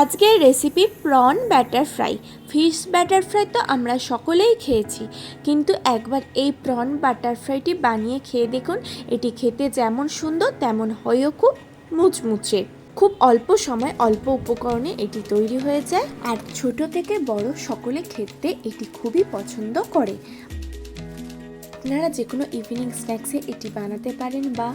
আজকের recipe prawn batter fry fish batter fry তো আমরা সকলেই খেয়েছি, কিন্তু একবার এই প্রন বাটার ফ্রাইটি বানিয়ে খেয়ে দেখুন, এটি খেতে যেমন সুন্দর, তেমন হয়েও খুব মুচমুচে। খুব অল্প সময় অল্প উপকরণে এটি তৈরি হয়ে যায়, আর ছোট থেকে বড় সকলে খেতে এটি খুবই পছন্দ করে। আপনারা যে কোনো ইভিনিং স্ন্যাক্সে এটি বানাতে পারেন বা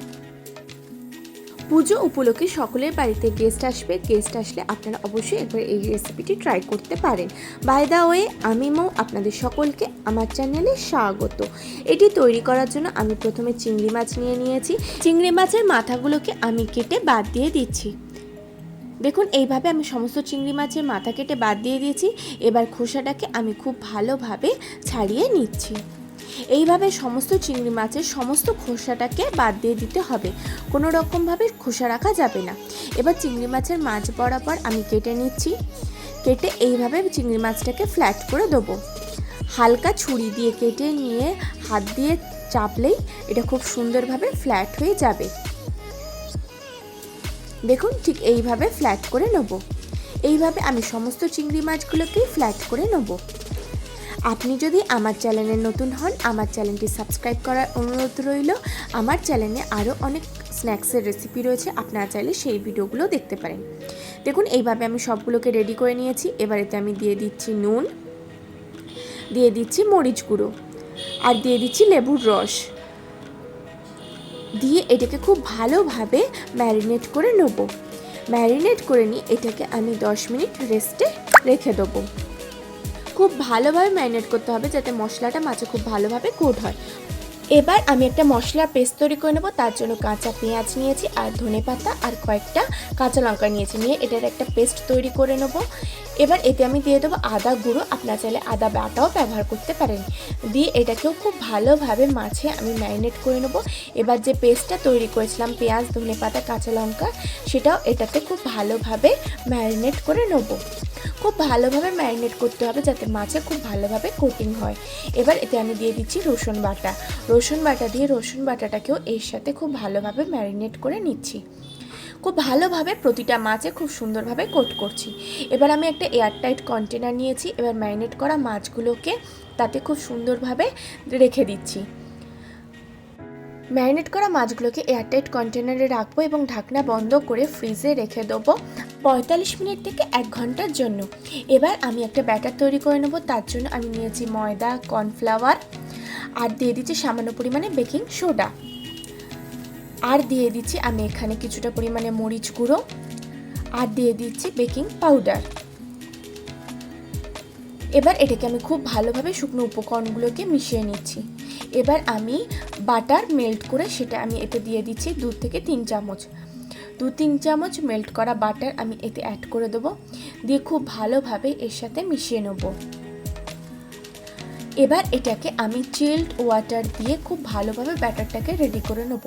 পুজো উপলক্ষে সকলের বাড়িতে গেস্ট আসবে। গেস্ট আসলে আপনারা অবশ্যই একবার এই রেসিপিটি ট্রাই করতে পারেন। বাই দা ওয়ে আমি মৌ, আপনাদের সকলকে আমার চ্যানেলে স্বাগত। এটি তৈরি করার জন্য আমি প্রথমে চিংড়ি মাছ নিয়ে নিয়েছি। চিংড়ি মাছের মাথাগুলোকে আমি কেটে বাদ দিয়ে দিচ্ছি। দেখুন, এইভাবে আমি সমস্ত চিংড়ি মাছের মাথা কেটে বাদ দিয়ে দিয়েছি। এবার খোসাটাকে আমি খুব ভালোভাবে ছাড়িয়ে নিচ্ছি। এইভাবে সমস্ত চিংড়ি মাছের সমস্ত খোসাটাকে বাদ দিয়ে দিতে হবে। কোনো রকমভাবে খোসা রাখা যাবে না। এবার চিংড়ি মাছের মাছ বরাবর আমি কেটে নিচ্ছি। কেটে এইভাবে চিংড়ি মাছটাকে ফ্ল্যাট করে দেবো। হালকা ছুরি দিয়ে কেটে নিয়ে হাত দিয়ে চাপলেই এটা খুব সুন্দরভাবে ফ্ল্যাট হয়ে যাবে। দেখুন ঠিক এইভাবে ফ্ল্যাট করে নেব। এইভাবে আমি সমস্ত চিংড়ি মাছগুলোকেই ফ্ল্যাট করে নেব। আপনি যদি আমার চ্যানেলে নতুন হন, আমার চ্যানেলটি সাবস্ক্রাইব করার অনুরোধ রইল। আমার চ্যানেলে আরও অনেক স্ন্যাক্সের রেসিপি রয়েছে, আপনারা চাইলে সেই ভিডিওগুলো দেখতে পারেন। দেখুন, এইভাবে আমি সবগুলোকে রেডি করে নিয়েছি। এবার এতে আমি দিয়ে দিচ্ছি নুন, দিয়ে দিচ্ছি মরিচ গুঁড়ো, আর দিয়ে দিচ্ছি লেবুর রস। দিয়ে এটাকে খুব ভালোভাবে ম্যারিনেট করে নেব। ম্যারিনেট করে নিয়ে এটাকে আমি 10 মিনিট রেস্টে রেখে দেবো। খুব ভালোভাবে ম্যারিনেট করতে হবে যাতে মশলাটা মাছে খুব ভালোভাবে কোট হয়। এবার আমি একটা মশলার পেস্ট তৈরি করে নেব, তার জন্য কাঁচা পেঁয়াজ নিয়েছি আর ধনে পাতা আর কয়েকটা কাঁচা লঙ্কা নিয়েছি নিয়ে এটার একটা পেস্ট তৈরি করে নেব। এবার এতে আমি দিয়ে দেবো আদা গুঁড়ো, আপনার চাইলে আদা বাটাও ব্যবহার করতে পারেন। দিয়ে এটাকেও খুব ভালোভাবে মাছে আমি ম্যারিনেট করে নেব। এবার যে পেস্টটা তৈরি করেছিলাম, পেঁয়াজ, ধনে পাতা, কাঁচা লঙ্কা, সেটাও এটাতে খুব ভালোভাবে ম্যারিনেট করে নেব। খুব ভালোভাবে ম্যারিনেট করতে হবে যাতে মাছে খুব ভালোভাবে কোটিং হয়। এবার এতে আমি দিয়ে দিচ্ছি রসুন বাটা। রসুন বাটা দিয়ে রসুন বাটাটাকেও এর সাথে খুব ভালোভাবে ম্যারিনেট করে নিচ্ছি। খুব ভালোভাবে প্রতিটা মাছে খুব সুন্দরভাবে কোট করছি। এবার আমি একটা এয়ারটাইট কন্টেনার নিয়েছি। এবার ম্যারিনেট করা মাছগুলোকে তাতে খুব সুন্দরভাবে রেখে দিচ্ছি। ম্যারিনেট করা মাছগুলোকে এয়ারটাইট কন্টেনারে রাখব এবং ঢাকনা বন্ধ করে ফ্রিজে রেখে দেবো পঁয়তাল্লিশ মিনিট থেকে এক ঘণ্টার জন্য। এবার আমি একটা ব্যাটার তৈরি করে নেব, তার জন্য আমি নিয়েছি ময়দা, কর্নফ্লাওয়ার, আর দিয়ে দিচ্ছি সামান্য পরিমাণে বেকিং সোডা। আর দিয়ে দিচ্ছি আমি এখানে কিছুটা পরিমাণে মরিচ গুঁড়ো, আর দিয়ে দিচ্ছি বেকিং পাউডার। এবার এটাকে আমি খুব ভালোভাবে শুকনো উপকরণগুলোকে মিশিয়ে নিচ্ছি। এবার আমি বাটার মেল্ট করে সেটা আমি এতে দিয়ে দিচ্ছি দু থেকে তিন চামচ। দু তিন চামচ মেল্ট করা বাটার আমি এতে অ্যাড করে দেবো। দিয়ে খুব ভালোভাবে এর সাথে মিশিয়ে নেব। এবার এটাকে আমি চিল্ড ওয়াটার দিয়ে খুব ভালোভাবে ব্যাটারটাকে রেডি করে নেব।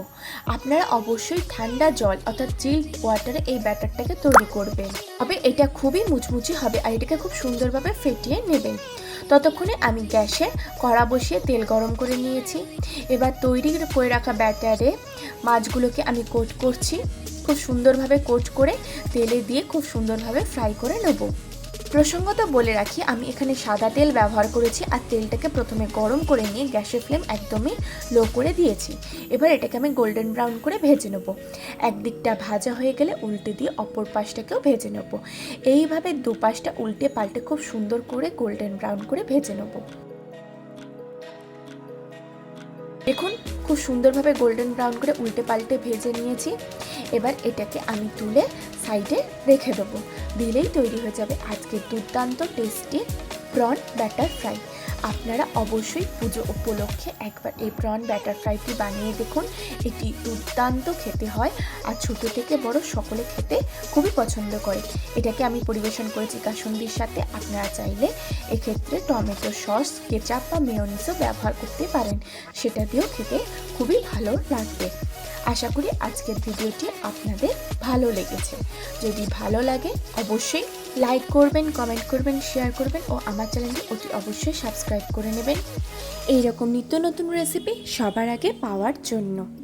আপনারা অবশ্যই ঠান্ডা জল অর্থাৎ চিল্ড ওয়াটারে এই ব্যাটারটাকে তৈরি করবেন। তবে এটা খুবই মুচমুচি হবে আর এটাকে খুব সুন্দরভাবে ফেটিয়ে নেবেন। ততক্ষণে আমি গ্যাসে কড়া বসিয়ে তেল গরম করে নিয়েছি। এবার তৈরি করে রাখা ব্যাটারে মাছগুলোকে আমি কোট করছি। খুব সুন্দরভাবে কোট করে তেলে দিয়ে খুব সুন্দরভাবে ফ্রাই করে নেব। প্রসঙ্গত বলে রাখি, আমি এখানে সাদা তেল ব্যবহার করেছি আর তেলটাকে প্রথমে গরম করে নিয়ে গ্যাসের ফ্লেম একদমই লো করে দিয়েছি। এবার এটাকে আমি গোল্ডেন ব্রাউন করে ভেজে নেব। একদিকটা ভাজা হয়ে গেলে উল্টে দিয়ে অপর পাশটাকেও ভেজে নেব। এইভাবে দুপাশটা উল্টে পাল্টে খুব সুন্দর করে গোল্ডেন ব্রাউন করে ভেজে নেব। দেখুন, খুব সুন্দরভাবে গোল্ডেন ব্রাউন করে উল্টে পাল্টে ভেজে নিয়েছি। এবার এটাকে আমি তুলে সাইডে রেখে দেবো। দিলেই তৈরি হয়ে যাবে আজকে দুর্দান্ত টেস্টি প্রন ব্যাটার ফ্রাই আপনারা অবশ্যই পুজো উপলক্ষে একবার এই প্রন ব্যাটার ফ্রাইটি বানিয়ে দেখুন। এটি দুর্দান্ত খেতে হয় আর ছোটো থেকে বড় সকলে খেতে খুবই পছন্দ করে। এটাকে আমি পরিবেশন করেছি কাসুন্দির সাথে। আপনারা চাইলে এক্ষেত্রে টমেটো সস, কেচাপ বা মেয়নিসও ব্যবহার করতে পারেন। সেটা দিয়েও খেতে খুবই ভালো লাগবে। আশা করি আজকের ভিডিওটি আপনাদের ভালো লেগেছে। যদি ভালো লাগে, অবশ্যই লাইক করবেন কমেন্ট করবেন শেয়ার করবেন ও আমার চ্যানেলটি অতি অবশ্যই সাবস্ক্রাইব করে নেবেন। এইরকম নিত্য নতুন রেসিপি সবার আগে পাওয়ার জন্য।